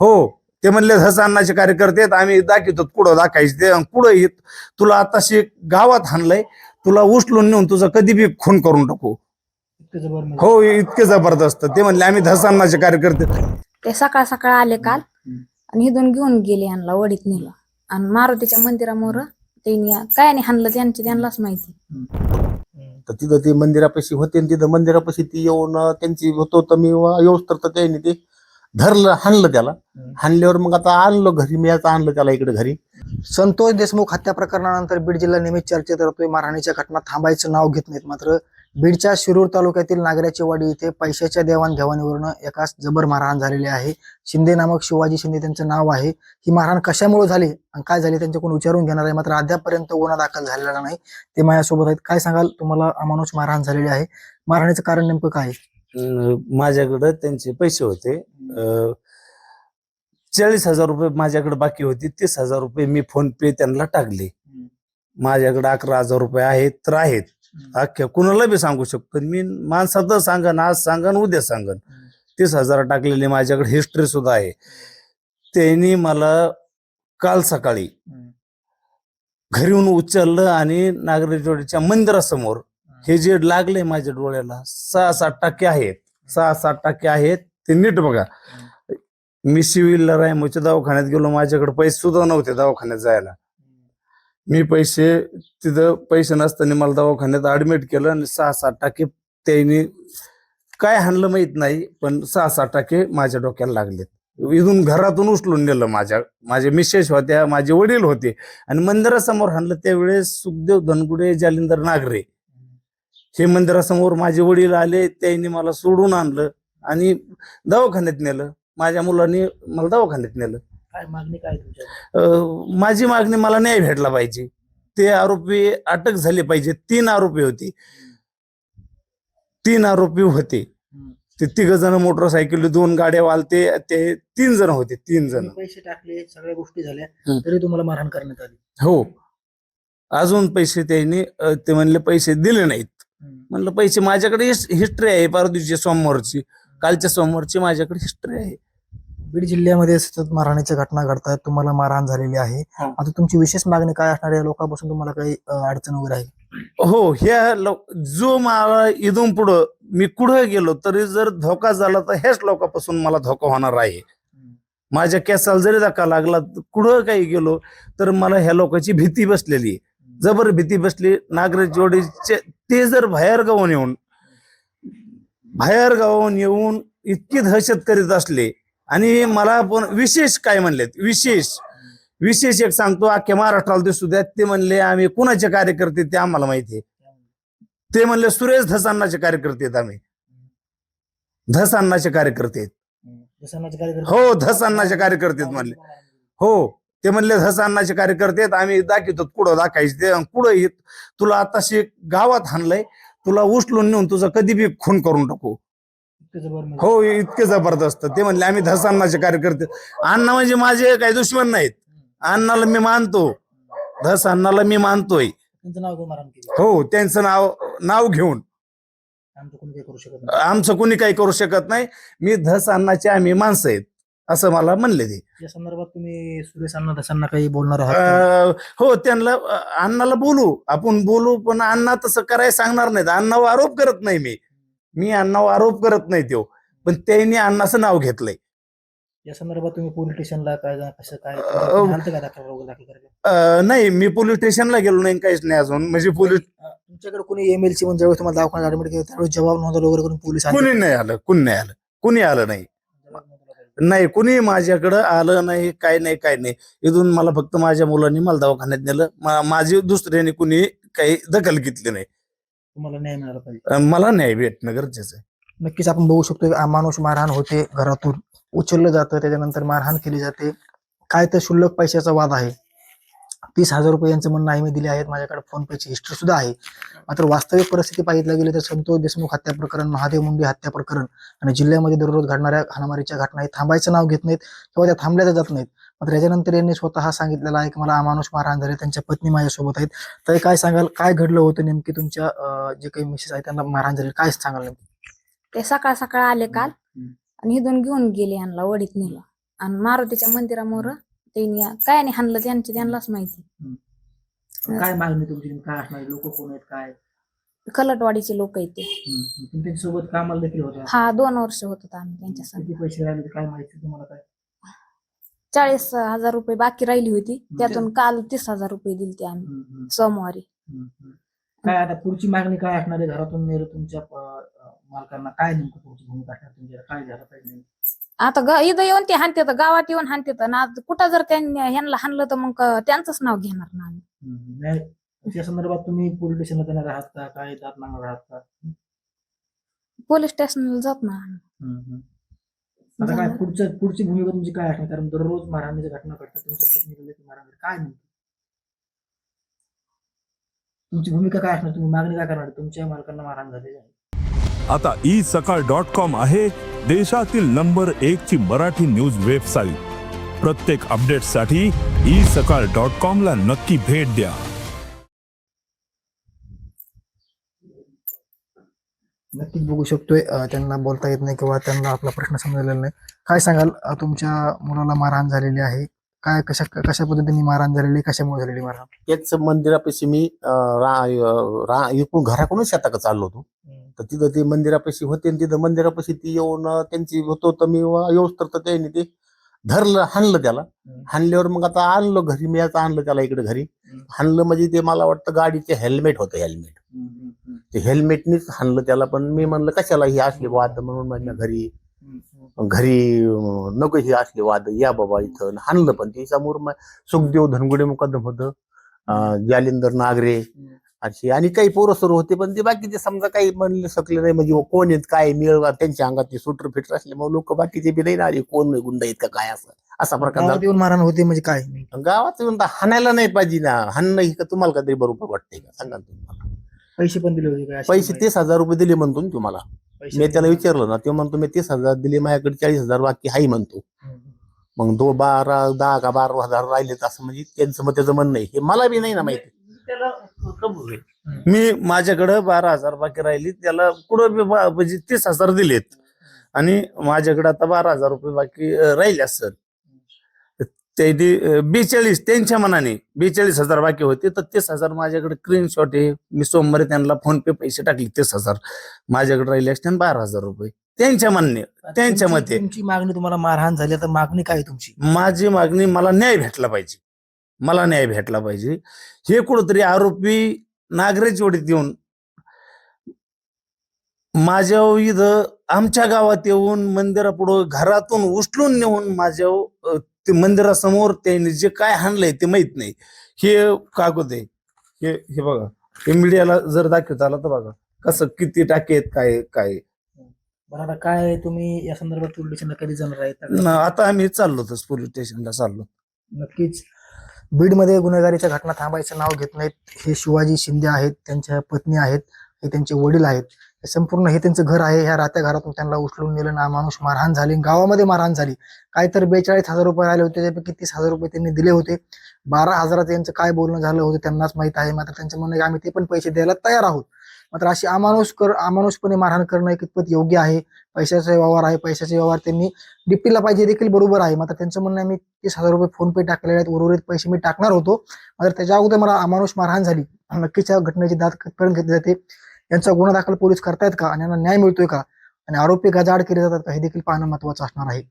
हो ते म्हणले हस अन्नाचे कार्यकर्ते आहेत आम्ही दाखवतो कुठं दाखायचे ते कुठं येत तुला आताशी गावात हाणलंय तुला उचलून नेऊन तुझा कधी बी खून करून टाकू. हो इतके जबरदस्त ते म्हणले आम्ही धस अन्नाचे कार्यकर्ते. ते सकाळ सकाळ आले काल. आणि इथून घेऊन गेले ह्यांना वडीत नेलं आणि मारुतीच्या मंदिरामोर त्यांनी काय नाही हाणलं त्यांचे त्यांनाच माहिती. तर तिथं ते मंदिरापाशी होते आणि तिथं मंदिरापाशी ती येऊन त्यांची होतो तर मी येऊस तर त्यांनी ते धरलं हाणलं त्याला. हाणल्यावर मग आता आणलं घरी मी आता आणलं त्याला इकडे घरी. संतोष देशमुख हत्या प्रकरणानंतर बीड जिल्हा नेहमीच चर्चेत राहतोय मारहाणीच्या घटना थांबायचं नाव घेत नाहीत मात्र बीडच्या शिरूर तालुक्यातील नागराची वाडी इथे पैशाच्या देवाणघेवाणीवरून एकास जबर मारहाण झालेली आहे. शिंदे नामक शिवाजी शिंदे त्यांचं नाव आहे. ही मारहाण कशामुळे झाली आणि काय झाली त्यांच्याकडून विचारून घेणार आहे मात्र अद्यापपर्यंत गुन्हा दाखल झालेला नाही. ते माझ्यासोबत आहेत. काय सांगाल? तुम्हाला अमानुष मारहाण झालेली आहे. मारहाणीचं कारण नेमकं काय माझ्याकडे त्यांचे पैसे होते. चाळीस हजार रुपये माझ्याकडे बाकी होती. तीस हजार रुपये मी फोन पे त्यांना टाकले. माझ्याकडे अकरा हजार रुपये आहेत तर आहेत. अख्ख्या कुणाला बी सांगू शकतो. मी माणसाचं सांगन आज सांगन उद्या सांगन. तीस हजार टाकलेली माझ्याकडे हिस्ट्री सुद्धा आहे. त्यांनी मला काल सकाळी घरी येऊन उचललं आणि नागरेजवाडीच्या मंदिरासमोर हे जे लागले माझ्या डोळ्याला सहा सात टक्के आहेत. सहा सात टक्के आहेत. ते नीट बघा. मी सिव्हिलला रायमोच्या दवाखान्यात गेलो. माझ्याकडे पैसे सुद्धा नव्हते दवाखान्यात जायला. मी पैसे तिथं पैसे नसताना मला दवाखान्यात ऍडमिट केलं आणि सहा सात टक्के त्यांनी काय हाणलं माहीत नाही पण सहा सात टक्के माझ्या डोक्याला लागलेत. इथून घरातून उचलून नेलं माझ्या माझे मिसेस होत्या माझे वडील होते. आणि मंदिरासमोर हाणलं त्यावेळेस सुखदेव धनगुडे जालिंदर नागरे. हे मंदिरासमोर माझे वडील आले त्यांनी मला सोडून आणलं आणि दवाखान्यात नेलं. माझ्या मुलांनी मला दवाखान्यात नेलं. काय मागणी काय तुमच्या अं, माझी मागणी मला न्याय भेटला पाहिजे. ते आरोपी अटक झाले पाहिजे. तीन आरोपी होते. तीन आरोपी होते. ते तिघ जण मोटरसायकल दोन गाड्या वालते. ते तीन जण होते तीन जण. पैसे टाकले सगळ्या गोष्टी झाल्या हम्म. तरी तुम्हाला मारहाण करण्यात आली. हो. अजून पैसे त्यांनी अं, ते म्हणले पैसे दिले नाहीत. म्हणलं पैसे माझ्याकडे हिस्ट्री आहे परदिवशी सोमवारची. कालच्या सोमवारची माझ्याकडे हिस्ट्री आहे. बीड जिल्ह्यामध्ये सतत मारहाणीच्या घटना घडतात तुम्हाला मारहाण झालेली आहे. आता तुमची विशेष मागणी काय असणार आहे? लोकांपासून तुम्हाला काही अडचण वगैरे आहे? हो ह्या जो मला इथून पुढं मी कुठं गेलो तरी जर धोका झाला तर ह्याच लोकांपासून मला धोका होणार आहे. माझ्या केसाला जरी धक्का लागला कुठं काही गेलो तर मला ह्या लोकांची भीती बसलेली आहे. जबर भीती बसली नागरिक जोडीचे ते जर बाहेर गावून येऊन बाहेर गावून येऊन इतकी दहशत करीत असले आणि मला पण विशेष काय म्हणलेत? विशेष विशेष एक सांगतो अख्ख्या महाराष्ट्राला दिसू द्या ते म्हणले आम्ही कुणाचे कार्यकर्ते ते आम्हाला माहिती ते म्हणले सुरेश धसांनाचे कार्यकर्ते आहेत आम्ही. धसांनाचे कार्यकर्ते आहेत. हो धसांनाचे कार्यकर्ते म्हणले. हो. ते म्हणले धसांनाचे कार्यकर्ते आहेत आम्ही दाखवतो कुठं दाखायचे ते. कुठं येत तुला आताशी गावात हाणलंय तुला उचलून नेऊन तुझा कधी बी खून करून टाकू. हो इतके जबरदस्त. ते म्हणले आम्ही धसांनाचे कार्यकर्ते. अण्णा म्हणजे माझे काही दुश्मन नाहीत. अण्णाला मी मानतो. धस अण्णाला मी मानतोय. हो त्यांचं नाव नाव घेऊन. आमचं कोणी काही करू शकत नाही. आमचं कोणी काही करू शकत नाही. मी धस अण्णाचे आम्ही माणसं आहेत. असं मला म्हणले ते. या संदर्भात तुम्ही सुरेश अण्णा दसांना काही बोलणार आहात? अं, हो त्यांना अण्णाला बोलू. आपण बोलू पण अण्णा तसं करायला सांगणार नाहीत. अण्णावर आरोप करत नाही मी. मी अण्णावर आरोप करत नाही तो पण त्यांनी अण्णाचं नाव घेतलंय. या संदर्भात तुम्ही पोलीस स्टेशनला काय जा- कसं काय? अं, तुम्ही आलते का दाखल वगैरे दाखल करायला? अं, नाही मी पोलीस स्टेशनला गेलो नाही काहीच नाही अजून. म्हणजे पोलीस अं, तुमच्याकडे कोणी एमएलसी म्हणजे ज्यावेळेस तुम्हाला दवाखान्यात ऍडमिट केलं त्यावेळेस जबाब नोंदवला वगैरे करून पोलीस आले? कुणी नाही आलं कुणी नाही आलं. कुणी आलं नाही. नाही कुणी माझ्याकडं आलं नाही काय नाही काय नाही. इथून मला फक्त माझ्या मुलांनी मला दवाखान्यात नेलं. मा- माझी दुसऱ्याने कुणी काही दखल घेतली नाही. तुम्हाला न्याय मिळाला पाहिजे. अं, मला न्याय भेटणं गरजेचं आहे. नक्कीच आपण बघू शकतो की अमानुष मारहाण होते घरातून. उचललं जातं त्याच्यानंतर मारहाण केली जाते. काय तर शुल्लक पैशाचा वाद आहे. तीस हजार रुपये यांचं म्हणणं आहे मी दिले आहेत. माझ्याकडे फोन पेची हिस्ट्री सुद्धा आहे. मात्र वास्तविक परिस्थिती पाहिलं गेली तर संतोष देशमुख हत्या प्रकरण महादेव मुंडे हत्या प्रकरण आणि जिल्ह्यामध्ये दररोज घडणाऱ्या हाणामारीच्या घटना हे थांबायचं नाव घेत नाहीत किंवा त्या थांबल्या जात नाहीत. मात्र याच्यानंतर यांनी स्वतः सांगितलेलं आहे की मला अमानुष मारहाण झाले त्यांच्या पत्नी माझ्यासोबत आहेत. तर काय सांगाल? काय घडलं होतं नेमकी तुमच्या जे काही मिसेस आहेत त्यांना मारहाण झाली? काय सांगाल नेमकी? ते सकाळ सकाळ आले काल. आणि इथून घेऊन गेले ह्यांना वडीत नेलं. आणि मारुतीच्या मंदिरामोर त्यांनी काय नाही हाणलं त्यांचे त्यांनाच माहिती. काय मागणी तुमची? काय असणार लोक कोण आहेत काय? कलटवाडीचे लोक आहेत ते. तुम्ही त्यांच्यासोबत कामाला देखील होता? हा दोन वर्ष होत होता आम्ही त्यांच्या संग पैसे राहिले काय माहिती तुम्हाला काय? चाळीस हजार रुपये बाकी राहिली होती. त्यातून काल तीस हजार रुपये दिले ते आम्ही हम्म, हम्म, सोमवारी. हम्म, हम्म. काय आता पुढची मागणी काय असणार आहे? घरातून नेलं तुमच्या अं, मालकांना. काय नेमकं पुढची भूमिका असणार? तुमच्या काय झालं पाहिजे? आता ग इथं येऊन ते हाणतात गावात येऊन आणि आज कुठं जर त्यांनी ह्यांना हाणलं तर मग त्यांचंच नाव घेणार ना आम्ही हम्म, नाही त्या संदर्भात तुम्ही पोलीस स्टेशनला जाणार आहात का काय जात नागणार आहात का पोलीस स्टेशनला जात ना आम्ही. हम्म, हम्म. आता काय जाणार. पुढचं पुढची भूमिका तुमची काय असणार कारण दररोज मारहाणीच्या घटना घडतात तुमच्या देखील मारहाण. काय नेमकं तुमची भूमिका काय असणार तुम्ही मागणी काय करणार तुमच्या मालकांना मारहाण झालेली आहे आता ई सकाळ डॉट कॉम आहे देशातील नंबर एक ची मराठी न्यूज वेबसाईट. प्रत्येक अपडेटसाठी ई सकाळ डॉट कॉम ला नक्की भेट द्या. नक्कीच बघू शकतोय अं, त्यांना बोलता येत नाही किंवा त्यांना आपला प्रश्न समजलेला नाही. काय सांगाल अं, तुमच्या मुलाला मारहाण झालेली आहे? काय कशा कशा पद्धतीने मारहाण झालेली कशामुळे झालेली मारहाण? तेच मंदिरापाशी मी रा रा घराकडून शेताकडे चाललो होतो. तर तिथं ते मंदिरापाशी होते आणि तिथं मंदिरापाशी ती येऊन त्यांची होतो तर मी येऊस तर त्यांनी ते धरलं हाणलं त्याला. हाणल्यावर मग आता आणलं घरी मी आता आणलं त्याला इकडे घरी. हाणलं म्हणजे ते मला वाटतं गाडीचे हेल्मेट होतं हेल्मेट ते हेल्मेटनीच हाणलं त्याला पण मी म्हणलं कशाला ही असली वाद? म्हणून माझ्या घरी घरी नको ही असली वाद या बाबा इथं. हाणलं पण. ते समोर सुखदेव धनगुडे मुकदम होतं जालिंदर नागरे. अशी. आणि काही पोरं सुरू होते पण ते बाकीचे समजा काही म्हणले शकले नाही म्हणजे कोण आहेत काय मिळ त्यांच्या अंगात ते सुटर फिटर असल्यामुळे लोक बाकीचे बी नाही ना आले कोण गुंड आहेत का काय असं. असा प्रकार झाला. गावात येऊन मारहाण होते म्हणजे काय? गावात येऊन तर हाणायला नाही पाहिजे ना. हाणणं ही का तुम्हाला कधी बरोबर वाटते का? सांगा ना तुम्ही मला. पैसे पण दिले होते काय पैसे? तीस हजार रुपये दिले म्हणतो ना तुम्हाला. पैसे मी त्याला. विचारलं ना ते म्हणतो मी तीस हजार दिले माझ्याकडे चाळीस हजार बाकी हाही म्हणतो. हम्म. मग दो बारा दहा का बारा हजार राहिलेत असं म्हणजे त्यांचं मग त्याचं म्हणणं नाही हे मला बी नाही ना माहिती. त्याला कबूल आहे. मी माझ्याकडं बारा हजार बाकी राहिली त्याला कुठं बी बा- म्हणजे तीस हजार दिलेत. आणि माझ्याकडे आता बारा हजार रुपये बाकी अं, राहिले असत ते बेचाळीस त्यांच्या मनाने बेचाळीस हजार बाकी होते तर तीस हजार माझ्याकडे स्क्रीनशॉट आहे. मी सोमवारी त्यांना फोन पे पैसे टाकले तीस हजार. माझ्याकडे राहिले असते बारा हजार रुपये. त्यांच्या म्हणणे त्यांच्या तुमची- मते. तुमची मागणी तुम्हाला मारहाण झाली तर मागणी काय आहे तुमची? माझी मागणी मला न्याय भेटला पाहिजे. मला न्याय भेटला पाहिजे. हे कुठंतरी आरोपी नागरेच वडीत येऊन माझ्या इथं आमच्या गावात येऊन मंदिरापुढं घरातून उचलून नेऊन माझ्या ते मंदिरासमोर त्यांनी जे काय हाणलंय ते माहीत नाही. हे कागद आहे हे हे बघा हे मीडियाला जर दाखवता आला तर बघा कसं किती टाके आहेत काय काय बरं आता काय तुम्ही या संदर्भात पोलीस स्टेशनला कधी जाणार आहेत न- आता आम्ही चाललो होतो पोलीस स्टेशनला चाललो. नक्कीच. बीडमध्ये गुन्हेगारीच्या घटना थांबायचं नाव घेत नाहीत. हे शिवाजी शिंदे आहेत त्यांच्या पत्नी आहेत हे त्यांचे वडील आहेत. संपूर्ण हे त्यांचं घर आहे. ह्या रात्या घरातून त्यांना उचलून नेलं ना माणूस मारहाण झाली गावामध्ये मारहाण झाली. काय तर बेचाळीस हजार रुपये आले होते त्यापैकी तीस हजार रुपये त्यांनी दिले होते. बारा हजाराचं यांचं काय बोलणं झालं होतं त्यांनाच माहीत आहे. मात्र त्यांचं म्हणणं आम्ही ते पण पैसे द्यायला तयार आहोत. मात्र अशी अमानुष कर अमानुषपणे मारहाण करणं कितपत योग्य आहे? पैशाचा व्यवहार आहे. पैशाचे व्यवहार त्यांनी डिप्टीला पाहिजे देखील बरोबर आहे. मात्र त्यांचं म्हणणं आहे मी तीस हजार रुपये फोन पे टाकलेले आहेत. उर्वरित पैसे मी टाकणार होतो. मात्र त्याच्या अगोदर मला अमानुष मारहाण झाली. नक्कीच या घटनेची दाद कितपर्यंत घेतली जाते. यांचा गुन्हा दाखल पोलीस करतायत का? आणि यांना न्याय मिळतोय का? आणि आरोपी गजाआड केले जातात का? हे देखील पाहणं महत्वाचं असणार आहे.